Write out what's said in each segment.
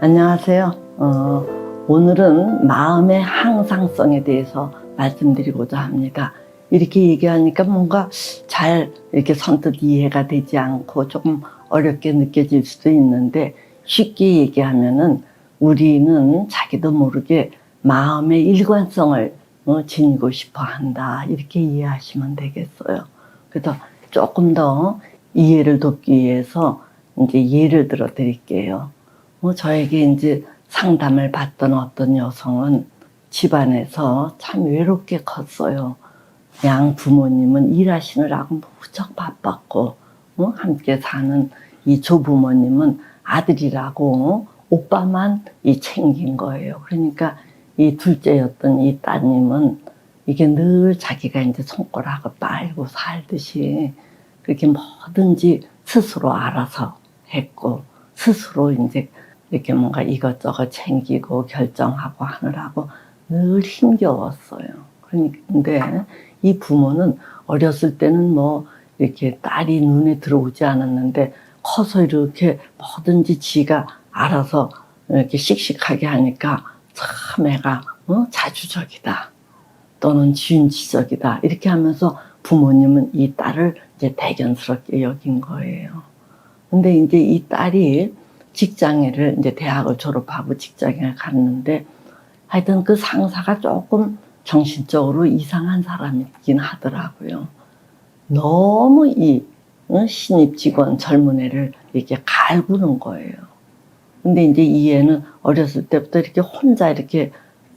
안녕하세요. 어, 오늘은 마음의 항상성에 대해서 말씀드리고자 합니다. 이렇게 얘기하니까 뭔가 잘 이렇게 선뜻 이해가 되지 않고 조금 어렵게 느껴질 수도 있는데 쉽게 얘기하면은 우리는 자기도 모르게 마음의 일관성을 어, 지니고 싶어 한다. 이렇게 이해하시면 되겠어요. 그래서 조금 더 이해를 돕기 위해서 이제 예를 들어 드릴게요. 뭐 저에게 이제 상담을 받던 어떤 여성은 집안에서 참 외롭게 컸어요. 양 부모님은 일하시느라고 무척 바빴고 어? 함께 사는 이 조부모님은 아들이라고 오빠만 이 챙긴 거예요. 그러니까 이 둘째였던 이 따님은 이게 늘 자기가 이제 손가락을 빨고 살듯이 그렇게 뭐든지 스스로 알아서 했고 스스로 이제 이렇게 뭔가 이것저것 챙기고 결정하고 하느라고 늘 힘겨웠어요. 그런데 이 부모는 어렸을 때는 뭐 이렇게 딸이 눈에 들어오지 않았는데 커서 이렇게 뭐든지 지가 알아서 이렇게 씩씩하게 하니까 참 애가 어? 자주적이다. 또는 지윤지적이다. 이렇게 하면서 부모님은 이 딸을 이제 대견스럽게 여긴 거예요. 근데 이제 이 딸이 직장을 이제 대학을 졸업하고 직장에 갔는데 하여튼 그 상사가 조금 정신적으로 이상한 사람이긴 하더라고요. 너무 이 어, 신입 직원 젊은 애를 이렇게 갈구는 거예요. 근데 이제 이 애는 어렸을 때부터 이렇게 혼자 이렇게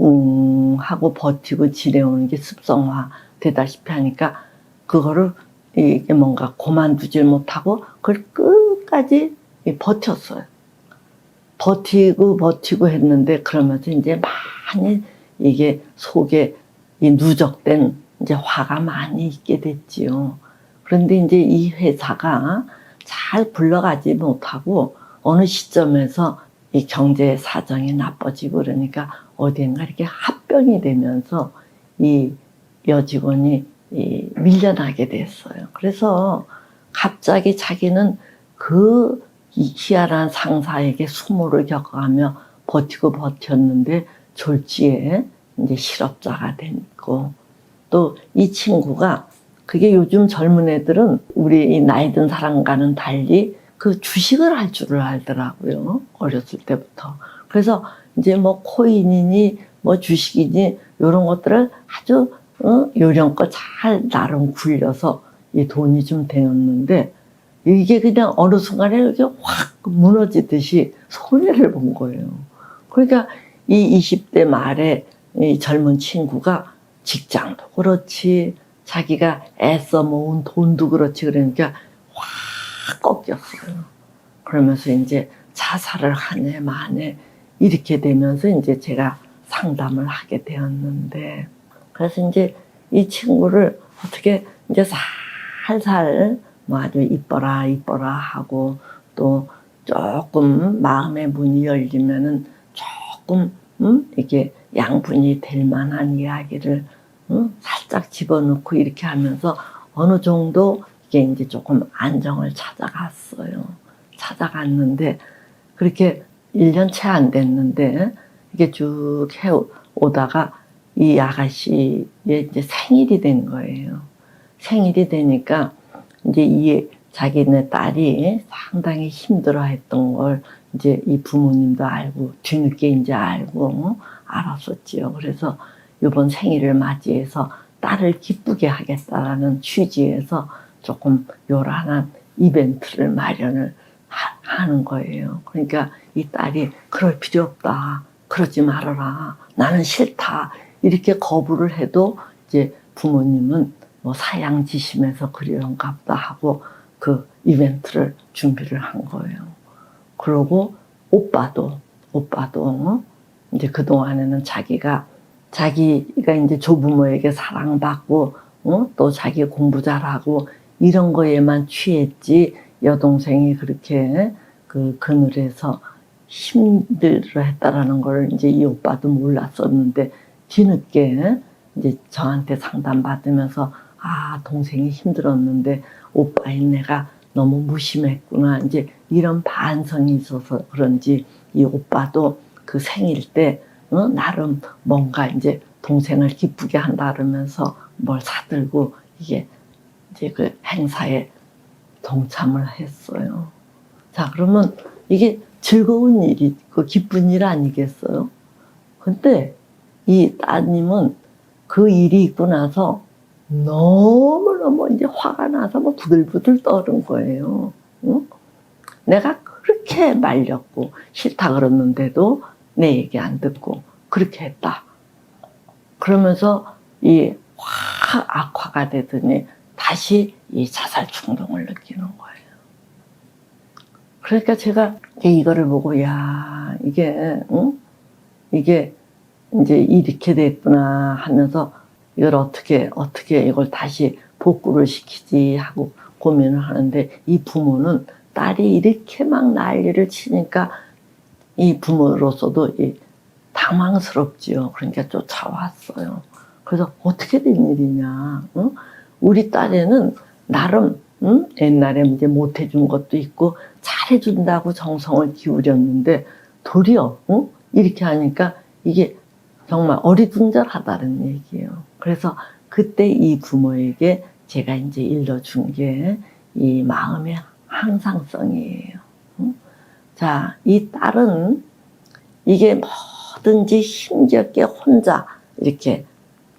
음 하고 버티고 지내오는 게 습성화 되다시피 하니까 그거를 이게 뭔가 고만두질 못하고 그걸 끝까지 버텼어요. 버티고 버티고 했는데 그러면서 이제 많이 이게 속에 이 누적된 이제 화가 많이 있게 됐지요. 그런데 이제 이 회사가 잘 굴러가지 못하고 어느 시점에서 이 경제 사정이 나빠지고 그러니까 어디엔가 이렇게 합병이 되면서 이 여직원이 이 밀려나게 됐어요. 그래서 갑자기 자기는 그 이 희한한 상사에게 수모를 겪어가며 버티고 버텼는데 졸지에 이제 실업자가 됐고 또 이 친구가 그게 요즘 젊은 애들은 우리 이 나이 든 사람과는 달리 그 주식을 할 줄을 알더라고요. 어렸을 때부터. 그래서 이제 뭐 코인이니 뭐 주식이니 이런 것들을 아주 어? 요령껏 잘 나름 굴려서 이 돈이 좀 되었는데 이게 그냥 어느 순간에 이렇게 확 무너지듯이 손해를 본 거예요. 그러니까 이 20대 말에 이 젊은 친구가 직장도 그렇지 자기가 애써 모은 돈도 그렇지 그러니까 확 꺾였어요. 그러면서 이제 자살을 하네 마네 이렇게 되면서 이제 제가 상담을 하게 되었는데 그래서 이제 이 친구를 어떻게 이제 살살 뭐 아주 이뻐라 이뻐라 하고 또 조금 마음의 문이 열리면은 조금 음? 이게 양분이 될 만한 이야기를 음? 살짝 집어넣고 이렇게 하면서 어느 정도 이게 이제 조금 안정을 찾아갔어요. 찾아갔는데 그렇게 1년 채 안 됐는데 이게 쭉 해오다가 이 아가씨의 이제 생일이 된 거예요. 생일이 되니까 이제 이 자기네 딸이 상당히 힘들어 했던 걸 이제 이 부모님도 알고 뒤늦게 이제 알고 알았었지요. 그래서 이번 생일을 맞이해서 딸을 기쁘게 하겠다라는 취지에서 조금 요란한 이벤트를 마련을 하, 는 거예요. 그러니까 이 딸이 그럴 필요 없다. 그러지 말아라. 나는 싫다. 이렇게 거부를 해도 이제 부모님은 뭐 사양지심에서 그런가 보다 하고 그 이벤트를 준비를 한 거예요. 그러고 오빠도 오빠도 이제 그 동안에는 자기가 자기가 이제 조부모에게 사랑받고 어? 또 자기 공부 잘하고 이런 거에만 취했지 여동생이 그렇게 그 그늘에서 힘들어 했다라는 걸 이제 이 오빠도 몰랐었는데 뒤늦게 이제 저한테 상담 받으면서 아 동생이 힘들었는데 오빠인 내가 너무 무심했구나 이제 이런 반성이 있어서 그런지 이 오빠도 그 생일 때 어, 나름 뭔가 이제 동생을 기쁘게 한다 그러면서 뭘 사들고 이게 이제 그 행사에 동참을 했어요. 자, 그러면 이게 즐거운 일이, 그 기쁜 일 아니겠어요? 근데 이 따님은 그 일이 있고 나서 너무너무 이제 화가 나서 뭐 부들부들 떠는 거예요. 응? 내가 그렇게 말렸고 싫다 그랬는데도 내 얘기 안 듣고 그렇게 했다. 그러면서 이 확 악화가 되더니 다시 이 자살 충동을 느끼는 거예요. 그러니까 제가 이거를 보고 야 이게 응? 이게 이제 이렇게 됐구나 하면서 이걸 어떻게 어떻게 이걸 다시 복구를 시키지 하고 고민을 하는데 이 부모는 딸이 이렇게 막 난리를 치니까 이 부모로서도 이 당황스럽지요. 그러니까 쫓아왔어요. 그래서 어떻게 된 일이냐? 응? 우리 딸애는 나름 응? 옛날에 이제 못 해준 것도 있고 잘 해준다고 정성을 기울였는데 도리어 응? 이렇게 하니까 이게 정말 어리둥절하다는 얘기예요. 그래서 그때 이 부모에게 제가 이제 일러준 게 이 마음의 항상성이에요. 응? 자, 이 딸은 이게 뭐든지 힘겹게 혼자 이렇게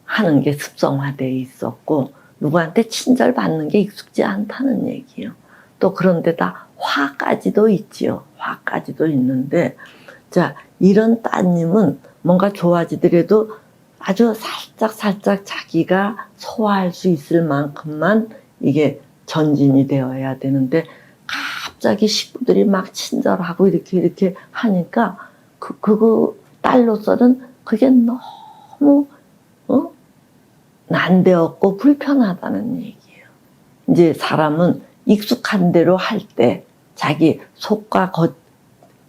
하는 게 습성화되어 있었고 누구한테 친절받는 게 익숙지 않다는 얘기예요. 또 그런데다 화까지도 있지요. 화까지도 있는데 자 이런 따님은 뭔가 좋아지더라도 아주 살짝 살짝 자기가 소화할 수 있을 만큼만 이게 전진이 되어야 되는데 갑자기 식구들이 막 친절하고 이렇게 이렇게 하니까 그 그거 딸로서는 그게 너무 어? 난데없고 불편하다는 얘기예요. 이제 사람은 익숙한 대로 할 때 자기 속과 겉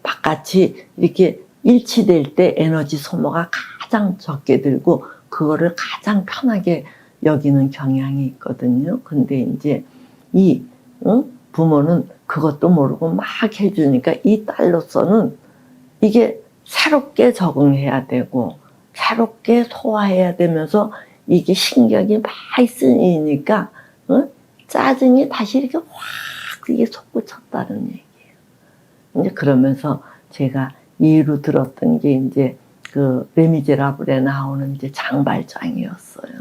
바깥이 이렇게 일치될 때 에너지 소모가 가장 적게 들고 그거를 가장 편하게 여기는 경향이 있거든요. 근데 이제 이 어? 부모는 그것도 모르고 막 해주니까 이 딸로서는 이게 새롭게 적응해야 되고 새롭게 소화해야 되면서 이게 신경이 많이 쓰이니까 어? 짜증이 다시 이렇게 확 이게 솟구쳤다는 얘기예요. 이제 그러면서 제가 이유로 들었던 게 이제 그 레미제라블에 나오는 이제 장발장이었어요.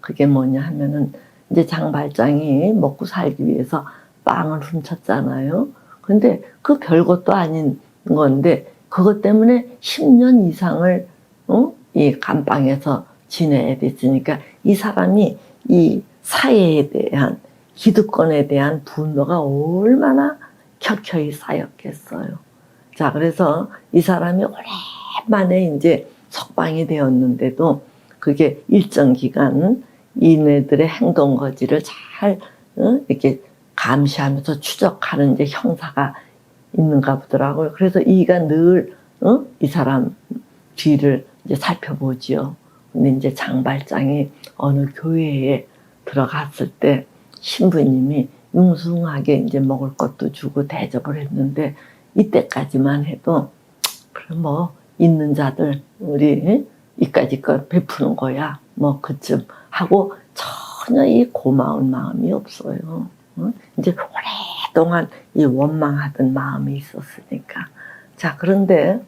그게 뭐냐 하면은 이제 장발장이 먹고 살기 위해서 빵을 훔쳤잖아요. 근데 그 별것도 아닌 건데 그것 때문에 10년 이상을 어? 이 감방에서 지내야 됐으니까 이 사람이 이 사회에 대한 기득권에 대한 분노가 얼마나 켜켜이 쌓였겠어요. 자, 그래서 이 사람이 오랜만에 이제 석방이 되었는데도 그게 일정 기간 이네들의 행동 거지를 잘 어? 이렇게 감시하면서 추적하는 이제 형사가 있는가 보더라고요. 그래서 이가 늘, 어? 이 사람 뒤를 이제 살펴보지요. 근데 이제 장발장이 어느 교회에 들어갔을 때 신부님이 융숭하게 이제 먹을 것도 주고 대접을 했는데 이때까지만 해도 그래 뭐 있는 자들 우리 이까지 걸 베푸는 거야 뭐 그쯤 하고 전혀 이 고마운 마음이 없어요. 어? 이제 오랫동안 이 원망하던 마음이 있었으니까 자 그런데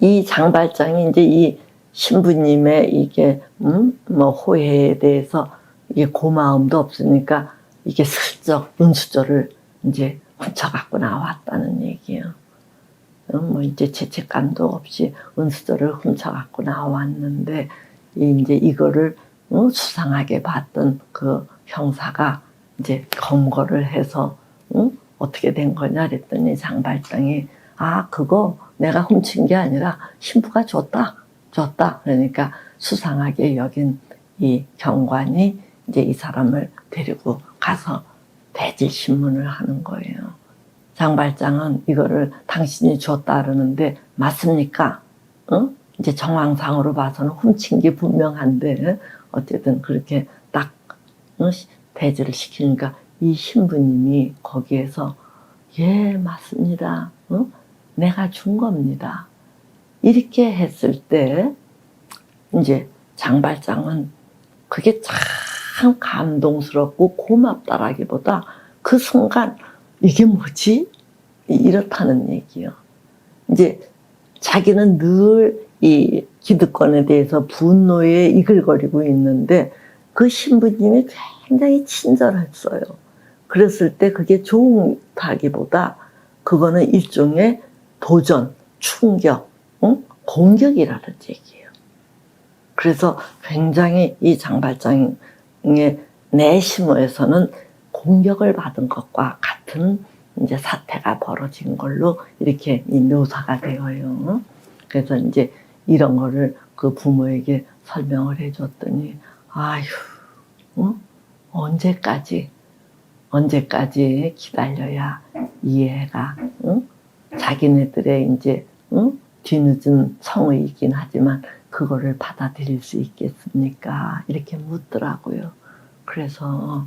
이 장발장이 이제 이 신부님의 이게 음? 뭐 호혜에 대해서 이게 고마움도 없으니까 이게 슬쩍 은수저를 이제 훔쳐갖고 나왔다는 얘기예요. 어, 뭐 이제 죄책감도 없이 은수저를 훔쳐갖고 나왔는데 이제 이거를 어, 수상하게 봤던 그 형사가 이제 검거를 해서 응? 어떻게 된 거냐 그랬더니 장발장이 아 그거 내가 훔친 게 아니라 신부가 줬다 줬다 그러니까 수상하게 여긴 이 경관이 이제 이 사람을 데리고 가서 대질 신문을 하는 거예요. 장발장은 이거를 당신이 줬다 그러는데 맞습니까? 어? 이제 정황상으로 봐서는 훔친 게 분명한데 어쨌든 그렇게 딱 어? 대질을 시키니까 이 신부님이 거기에서 예 맞습니다. 어? 내가 준 겁니다. 이렇게 했을 때 이제 장발장은 그게 참 감동스럽고 고맙다라기보다 그 순간 이게 뭐지? 이렇다는 얘기요. 이제 자기는 늘 이 기득권에 대해서 분노에 이글거리고 있는데 그 신부님이 굉장히 친절했어요. 그랬을 때 그게 좋다기보다 그거는 일종의 도전, 충격, 응? 공격이라는 얘기예요. 그래서 굉장히 이 장발장의 내심에서는 공격을 받은 것과 같은 이제 사태가 벌어진 걸로 이렇게 이 묘사가 되어요. 그래서 이제 이런 거를 그 부모에게 설명을 해줬더니 아휴, 어? 언제까지 언제까지 기다려야 이해가 응? 자기네들의 이제 응? 뒤늦은 성의이긴 하지만 그거를 받아들일 수 있겠습니까? 이렇게 묻더라고요. 그래서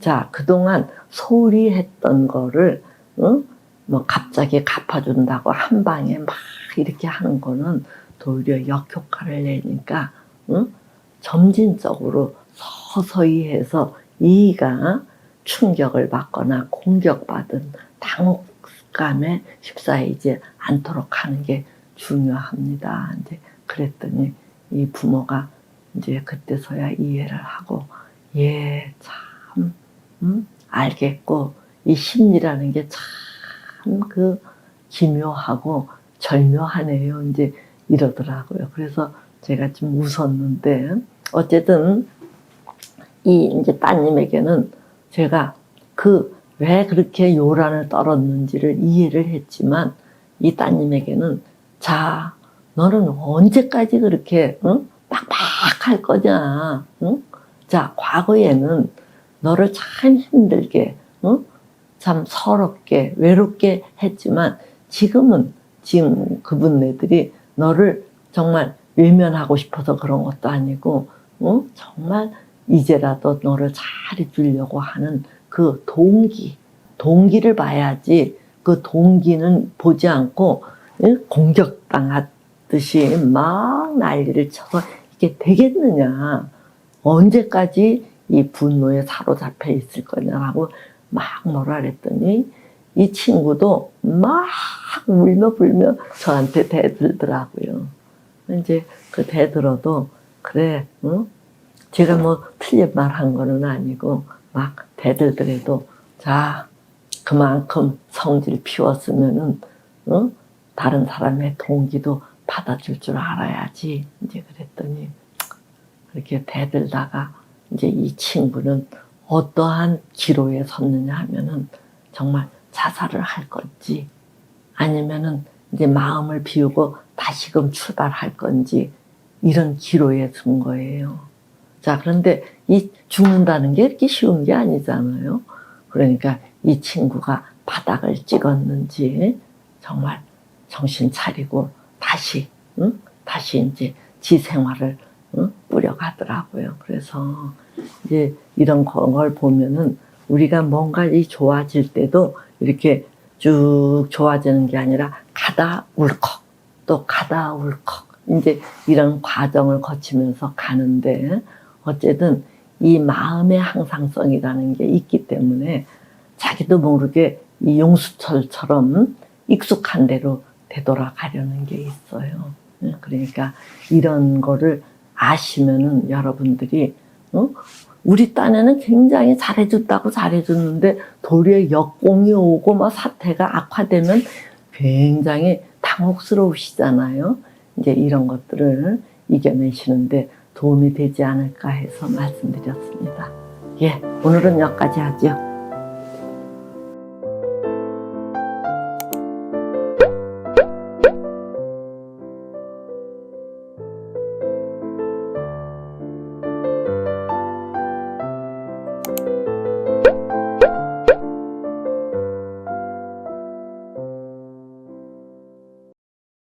자 그동안 소홀히 했던 거를 응? 뭐 갑자기 갚아준다고 한 방에 막 이렇게 하는 거는 도리어 역효과를 내니까 응? 점진적으로 서서히 해서 이가 충격을 받거나 공격받은 당혹감에 휩싸이지 않도록 하는 게 중요합니다. 이제 그랬더니 이 부모가 이제 그때서야 이해를 하고 예, 참, 음, 알겠고 이 심리라는 게 참 그 기묘하고 절묘하네요. 이제 이러더라고요. 그래서 제가 좀 웃었는데 어쨌든 이 이제 따님에게는 제가 그 왜 그렇게 요란을 떨었는지를 이해를 했지만 이 따님에게는 자 너는 언제까지 그렇게 응? 빡빡할 거냐 응? 자 과거에는 너를 참 힘들게 응? 참 서럽게 외롭게 했지만 지금은 지금 그분네들이 너를 정말 외면하고 싶어서 그런 것도 아니고 어? 정말 이제라도 너를 잘해주려고 하는 그 동기 동기를 봐야지 그 동기는 보지 않고 예? 공격당하 듯이 막 난리를 쳐서 이게 되겠느냐 언제까지 이 분노에 사로잡혀 있을 거냐라고 막 뭐라 그랬더니 이 친구도 막 울며 불며 저한테 대들더라고요. 이제 그 대들어도 그래, 응? 제가 뭐 틀린 말 한 거는 아니고 막 대들더라도 자 그만큼 성질 피웠으면은 응? 다른 사람의 동기도 받아줄 줄 알아야지 이제 그랬더니 그렇게 대들다가 이제 이 친구는 어떠한 기로에 섰느냐 하면은 정말 자살을 할 건지 아니면은 이제 마음을 비우고 다시금 출발할 건지 이런 기로에 선 거예요. 자, 그런데 이 죽는다는 게 이렇게 쉬운 게 아니잖아요. 그러니까 이 친구가 바닥을 찍었는지 정말 정신 차리고 다시, 응? 다시 이제 지 생활을 응? 뿌려가더라고요. 그래서 이제 이런 걸 보면은 우리가 뭔가 이 좋아질 때도 이렇게 쭉 좋아지는 게 아니라 가다 울컥 또 가다 울컥 이제 이런 과정을 거치면서 가는데 어쨌든 이 마음의 항상성이라는 게 있기 때문에 자기도 모르게 이 용수철처럼 익숙한 대로 되돌아가려는 게 있어요. 예, 그러니까 이런 거를 아시면은 여러분들이 어? 우리 딴에는 굉장히 잘해줬다고 잘해줬는데 도리어 역공이 오고 막 사태가 악화되면 굉장히 당혹스러우시잖아요. 이제 이런 것들을 이겨내시는데 도움이 되지 않을까 해서 말씀드렸습니다. 예, 오늘은 여기까지 하죠.